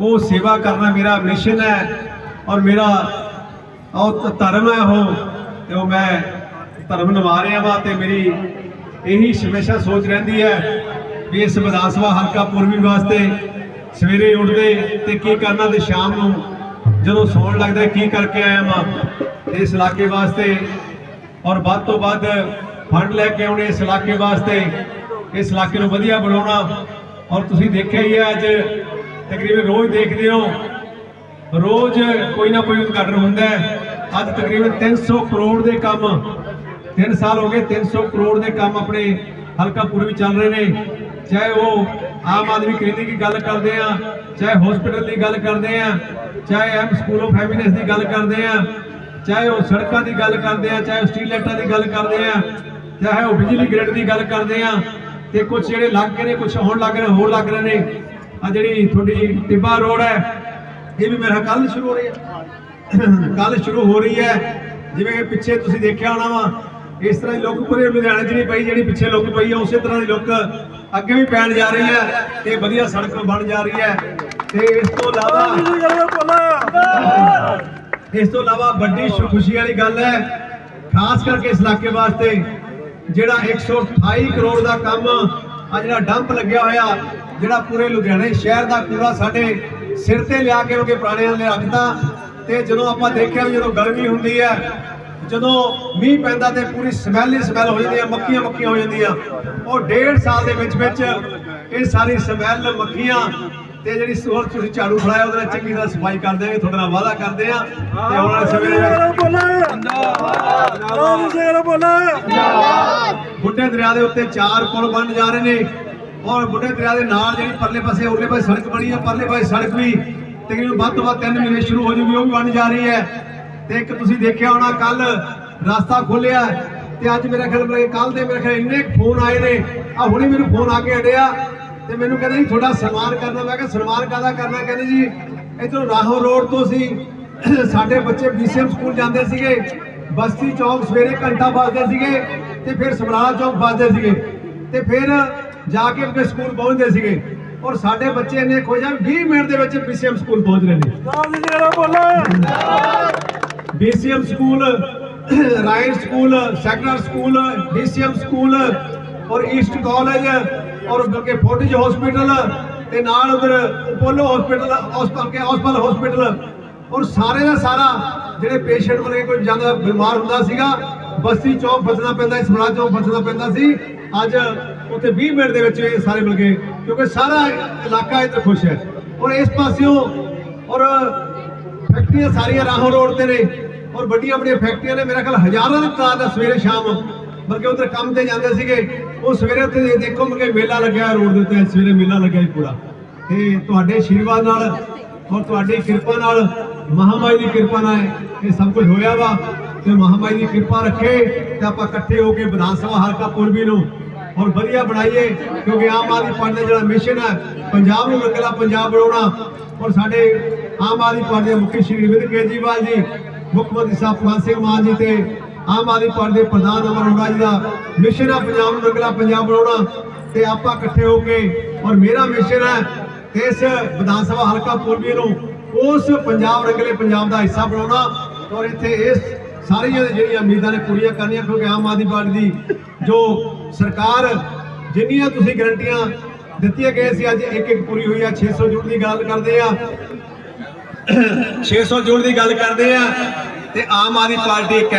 ਉਹ ਸੇਵਾ ਕਰਨਾ ਮੇਰਾ ਮਿਸ਼ਨ ਹੈ ਔਰ ਮੇਰਾ ਉਹ ਧਰਮ ਹੈ ਉਹ। ਤੇ ਉਹ ਮੈਂ ਧਰਮ ਨਿਭਾ ਰਿਹਾ ਵਾ ਤੇ ਮੇਰੀ ਇਹੀ ਹਮੇਸ਼ਾ ਸੋਚ ਰਹਿੰਦੀ ਹੈ ਵੀ ਇਸ ਵਿਧਾਨ ਸਭਾ ਹਲਕਾ ਪੂਰਬੀ ਵਾਸਤੇ ਸਵੇਰੇ ਉੱਠਦੇ ਤੇ ਕੀ ਕਰਨਾ ਤੇ ਸ਼ਾਮ ਨੂੰ ਜਦੋਂ ਸੌਣ ਲੱਗਦਾ ਕੀ ਕਰਕੇ ਆਇਆ ਵਾਂ ਇਸ ਇਲਾਕੇ ਵਾਸਤੇ। ਔਰ ਵੱਧ ਤੋਂ ਵੱਧ ਫੰਡ ਲੈ ਕੇ ਆਉਣੇ ਇਸ ਇਲਾਕੇ ਵਾਸਤੇ। ਇਸ ਇਲਾਕੇ ਨੂੰ ਵਧੀਆ ਬਣਾਉਣਾ। ਔਰ ਤੁਸੀਂ ਦੇਖਿਆ ਹੀ ਹੈ ਅੱਜ ਤਕਰੀਬਨ ਰੋਜ਼ ਦੇਖਦੇ ਹੋ, ਰੋਜ਼ ਕੋਈ ਨਾ ਕੋਈ ਉਦਘਾਟਨ ਹੁੰਦਾ ਹੈ। ਅੱਜ ਤਕਰੀਬਨ 300 ਕਰੋੜ ਦੇ ਕੰਮ 3 ਸਾਲ ਹੋ ਗਏ 300 ਕਰੋੜ ਦੇ ਕੰਮ ਆਪਣੇ ਹਲਕਾ ਪੂਰਬੀ ਚੱਲ ਰਹੇ ਨੇ। ਚਾਹੇ ਉਹ ਆਮ ਆਦਮੀ ਕਲੀਨਿਕ ਦੀ ਗੱਲ ਕਰਦੇ ਆ, ਚਾਹੇ ਹਸਪੀਟਲ ਦੀ ਗੱਲ ਕਰਦੇ ਆ, ਚਾਹੇ ਐਮ ਸਕੂਲ ਆਫ ਹੈਵੀਨੈਸ ਦੀ ਗੱਲ ਕਰਦੇ ਆ, ਚਾਹੇ ਉਹ ਸੜਕਾਂ ਦੀ ਗੱਲ ਕਰਦੇ ਆ, ਚਾਹੇ ਉਹ ਸਟਰੀਟ ਲਾਈਟਾਂ ਦੀ ਗੱਲ ਕਰਦੇ ਆ, ਚਾਹੇ ਉਹ ਬਿਜਲੀ ਗ੍ਰਿਡ ਦੀ ਗੱਲ ਕਰਦੇ ਆ, ਤੇ ਕੁਝ ਜਿਹੜੇ ਲੱਗ ਗਏ ਨੇ ਕੁਝ ਹੋਣ ਲੱਗ ਰਹੇ ਹੋਰ ਲੱਗ ਰਹੇ ਨੇ ਆ ਜਿਹੜੀ ਤੁਹਾਡੀ ਟਿੱਬਾ ਰੋਡ ਹੈ, ਇਹ ਵੀ ਮੇਰਾ ਕੱਲ ਸ਼ੁਰੂ ਹੋ ਰਹੀ ਹੈ। ਕੱਲ ਸ਼ੁਰੂ ਹੋ ਰਹੀ ਹੈ। ਜਿਵੇਂ ਕਿ ਪਿੱਛੇ ਤੁਸੀਂ ਦੇਖਿਆ ਹੋਣਾ ਵਾ, ਇਸ ਤਰ੍ਹਾਂ ਦੀ ਲੁੱਕ ਪੂਰੇ ਲੁਧਿਆਣੇ 'ਚ ਨਹੀਂ ਪਈ, ਜਿਹੜੀ ਪਿੱਛੇ ਲੁੱਕ ਪਈ ਹੈ ਉਸੇ ਤਰ੍ਹਾਂ ਦੀ ਲੁੱਕ ਅੱਗੇ ਵੀ ਪੈਣ ਜਾ ਰਹੀ ਹੈ ਤੇ ਵਧੀਆ ਸੜਕ ਬਣ ਜਾ ਰਹੀ ਹੈ। ਤੇ ਇਸ ਤੋਂ ਇਲਾਵਾ ਇਸ ਤੋਂ ਇਲਾਵਾ ਵੱਡੀ ਖੁਸ਼ੀ ਵਾਲੀ ਗੱਲ ਹੈ, ਖਾਸ ਕਰਕੇ ਇਸ ਇਲਾਕੇ ਵਾਸਤੇ, ਜਿਹੜਾ 128 ਕਰੋੜ ਦਾ ਕੰਮ ਆ ਜਿਹੜਾ ਡੰਪ ਲੱਗਿਆ ਹੋਇਆ, ਜਿਹੜਾ ਪੂਰੇ ਲੁਧਿਆਣੇ ਸ਼ਹਿਰ ਦਾ ਕੂੜਾ ਸਾਡੇ ਸਿਰ ਤੇ ਲਿਆ ਕੇ ਉਹਕੇ ਪੁਰਾਣਿਆਂ ਨੇ ਰੱਖਦਾ ਤੇ ਜਦੋਂ ਆਪਾਂ ਦੇਖਿਆ ਵੀ ਜਦੋਂ ਗਰਮੀ ਹੁੰਦੀ ਹੈ, ਜਦੋਂ ਮੀਂਹ ਪੈਂਦਾ ਤੇ ਪੂਰੀ ਸਮੈਲ ਹੀ ਸਮੈਲ ਹੋ ਜਾਂਦੀ ਹੈ ਮੱਖੀਆਂ ਮੱਖੀਆਂ ਹੋ ਜਾਂਦੀਆਂ। ਉਹ ਡੇਢ ਸਾਲ ਦੇ ਵਿੱਚ ਵਿੱਚ ਇਹ ਸਾਰੀ ਸਮੈਲ ਮੱਖੀਆਂ ਤੇ ਜਿਹੜੀ ਸੋਰ ਤੁਸੀਂ ਝਾੜੂ ਫੜਾਇਆ ਉਹਦੇ ਨਾਲ ਚੰਗੀ ਤਰ੍ਹਾਂ ਸਫ਼ਾਈ ਕਰ ਦੇਵਾਂਗੇ ਤੁਹਾਡੇ ਨਾਲ ਵਾਅਦਾ ਕਰਦੇ ਆ ਤੇ ਆਉਣ ਵਾਲੇ ਸਮੇਂ ਦੇ ਵਿੱਚ ਬੁੱਢੇ ਦਰਿਆ ਦੇ ਉੱਤੇ ਚਾਰ ਪੁਲ ਬਣ ਜਾ ਰਹੇ ਨੇ। ਔਰ ਬੁੱਢੇ ਦਰਿਆ ਦੇ ਨਾਲ ਜਿਹੜੀ ਪਰਲੇ ਪਾਸੇ ਉਰਲੇ ਪਾਸੇ ਸੜਕ ਬਣੀ ਹੈ। ਪਰਲੇ ਪਾਸੇ ਸੜਕ ਵੀ ਤਕਰੀਬਨ ਵੱਧ ਤੋਂ ਵੱਧ 3 ਮਹੀਨੇ ਸ਼ੁਰੂ ਹੋ ਜੂਗੀ ਉਹ ਵੀ ਬਣ ਜਾ ਰਹੀ ਹੈ। ਤੇ ਇੱਕ ਤੁਸੀਂ ਦੇਖਿਆ ਹੋਣਾ ਕੱਲ ਰਸਤਾ ਖੋਲਿਆ ਤੇ ਅੱਜ ਮੇਰਾ ਖਿਆਲ ਮੇਰੇ ਕੱਲ ਦੇ ਮੇਰੇ ਖਿਆਲ ਇੰਨੇ ਫੋਨ ਆਏ ਨੇ। ਆ ਹੁਣੇ ਮੈਨੂੰ ਫੋਨ ਆ ਕੇ ਅੜਿਆ। ਤੇ ਮੈਨੂੰ ਕਹਿੰਦੇ ਜੀ ਤੁਹਾਡਾ ਸਨਮਾਨ ਕਰਨਾ। ਮੈਂ ਕਿਹਾ ਸਨਮਾਨ ਕਾਹਦਾ ਕਰਨਾ? ਕਹਿੰਦੇ ਜੀ ਇਧਰੋਂ ਰਾਹੋਂ ਰੋਡ ਤੋਂ ਸੀ ਸਾਡੇ ਬੱਚੇ ਬੀਸੀਐਮ ਸਕੂਲ ਜਾਂਦੇ ਸੀਗੇ। ਬਸਤੀ ਚੌਕ ਸਵੇਰੇ ਘੰਟਾ ਵੱਜਦੇ ਸੀਗੇ ਤੇ ਫਿਰ ਸਮਰਾਲਾ ਚੌਕ ਵੱਜਦੇ ਸੀਗੇ ਤੇ ਫਿਰ ਜਾ ਕੇ ਆਪਣੇ ਸਕੂਲ ਪਹੁੰਚਦੇ ਸੀਗੇ। ਔਰ ਸਾਡੇ ਬੱਚੇ ਇੰਨੇ ਖੁਸ਼ ਆ 20 ਮਿੰਟ ਦੇ ਵਿੱਚ ਬੀਸੀਐਮ ਸਕੂਲ ਪਹੁੰਚ ਰਹੇ ਨੇ। BCM school Ryan school secondary school DCM school ਔਰ ਈਸਟ ਕਾਲਜ ਔਰ ਬਲਕਿ ਫੋਰਟਿਜ ਹਸਪੀਟਲ ਤੇ ਨਾਲ ਉਧਰ ਅਪੋਲੋ ਹਸਪੀਟਲ ਹਸਪਤਾਲ ਕੇ ਹਸਪਤਾਲ ਹਸਪੀਟਲ ਔਰ ਸਾਰੇ ਦਾ ਸਾਰਾ ਜਿਹੜੇ ਪੇਸ਼ੈਂਟ ਬਲਕਿ ਕੋਈ ਜ਼ਿਆਦਾ ਬਿਮਾਰ ਹੁੰਦਾ ਸੀਗਾ ਬਸਤੀ ਚੌਕ ਫਸਣਾ ਪੈਂਦਾ ਇਸ ਸਮਰਾਜ ਚੌਕ ਫਸਣਾ ਪੈਂਦਾ ਸੀ। ਅੱਜ ਉੱਥੇ 20 ਮਿੰਟ ਦੇ ਵਿੱਚ ਇਹ ਸਾਰੇ ਬਲਕਿ ਕਿਉਂਕਿ ਸਾਰਾ ਇਲਾਕਾ ਇੱਥੇ ਖੁਸ਼ ਹੈ। ਔਰ ਇਸ ਪਾਸਿਓਂ ਔਰ ਫੈਕਟਰੀਆਂ ਸਾਰੀਆਂ ਰਾਹੋਂ ਰੋਡ ਤੇ ਨੇ, ਔਰ ਵੱਡੀਆਂ ਵੱਡੀਆਂ ਫੈਕਟਰੀਆਂ ਨੇ। ਮੇਰਾ ਖਿਆਲ ਹਜ਼ਾਰਾਂ ਦੀ ਤਾਦਾਦ ਦਾ ਸਵੇਰੇ ਸ਼ਾਮ, ਬਲਕਿ ਉਧਰ ਕੰਮ ਤੇ ਜਾਂਦੇ ਸੀਗੇ। ਉਹ ਸਵੇਰੇ ਉੱਥੇ ਦੇ- ਦੇਖੋ ਕਿ ਮੇਲਾ ਲੱਗਿਆ ਰੋਡ ਦੇ ਉੱਤੇ ਸਵੇਰੇ ਮੇਲਾ ਲੱਗਿਆ ਜੀ ਪੂਰਾ। ਤੇ ਤੁਹਾਡੇ ਆਸ਼ੀਰਵਾਦ ਨਾਲ ਔਰ ਤੁਹਾਡੀ ਕਿਰਪਾ ਨਾਲ ਮਹਾਮਾਈ ਦੀ ਕਿਰਪਾ ਨਾਲ ਇਹ ਸਭ ਕੁਝ ਹੋਇਆ ਵਾ। ਤੇ ਮਹਾਮਾਈ ਦੀ ਕਿਰਪਾ ਰੱਖੇ ਤੇ ਆਪਾਂ ਇਕੱਠੇ ਹੋ ਕੇ ਵਿਧਾਨ ਸਭਾ ਹਲਕਾ ਪੂਰਬੀ ਨੂੰ ਔਰ ਵਧੀਆ ਬਣਾਈਏ, ਕਿਉਂਕਿ ਆਮ ਆਦਮੀ ਪਾਰਟੀ ਦਾ ਜਿਹੜਾ ਮਿਸ਼ਨ ਹੈ, ਪੰਜਾਬ ਨੂੰ ਰੰਗਲਾ ਪੰਜਾਬ ਬਣਾਉਣਾ। ਔਰ ਸਾਡੇ ਆਮ ਆਦਮੀ ਪਾਰਟੀ ਦੇ ਮੁਖੀ ਸ਼੍ਰੀ ਅਰਵਿੰਦ ਕੇਜਰੀਵਾਲ ਜੀ, ਮੁੱਖ ਮੰਤਰੀ ਸਾਹਿਬ ਭਗਵੰਤ ਸਿੰਘ ਮਾਨ ਜੀ ਤੇ ਆਮ ਆਦਮੀ ਪਾਰਟੀ ਦੇ ਪ੍ਰਧਾਨ ਅਮਰ ਅਰੋੜਾ ਜੀ ਦਾ ਮਿਸ਼ਨ ਹੈ ਪੰਜਾਬ ਨੂੰ ਰੰਗਲਾ ਪੰਜਾਬ ਬਣਾਉਣਾ ਤੇ ਆਪਾਂ ਇਕੱਠੇ ਹੋ ਕੇ, ਔਰ ਮੇਰਾ ਮਿਸ਼ਨ ਹੈ ਇਸ ਵਿਧਾਨ ਸਭਾ ਹਲਕਾ ਪੂਰਬੀ ਨੂੰ ਉਸ ਪੰਜਾਬ ਰੰਗਲੇ ਪੰਜਾਬ ਦਾ ਹਿੱਸਾ ਬਣਾਉਣਾ, ਔਰ ਇੱਥੇ ਇਸ ਸਾਰੀਆਂ ਜਿਹੜੀਆਂ ਉਮੀਦਾਂ ਨੇ ਪੂਰੀਆਂ ਕਰਨੀਆਂ, ਕਿਉਂਕਿ ਆਮ ਆਦਮੀ ਪਾਰਟੀ ਦੀ ਜੋ ਸਰਕਾਰ, ਜਿੰਨੀਆਂ ਤੁਸੀਂ ਗਰੰਟੀਆਂ ਦਿੱਤੀਆਂ ਗਏ ਸੀ, ਅੱਜ ਇੱਕ ਇੱਕ ਪੂਰੀ ਹੋਈ ਆ 600 ਜੁੜ ਦੀ ਗੱਲ ਕਰਦੇ ਆ। 600 ਜੁੜ ਦੀ ਗੱਲ ਕਰਦੇ ਆ, ਤੇ ਆਮ ਆਦਮੀ ਪਾਰਟੀ ਕਹਿ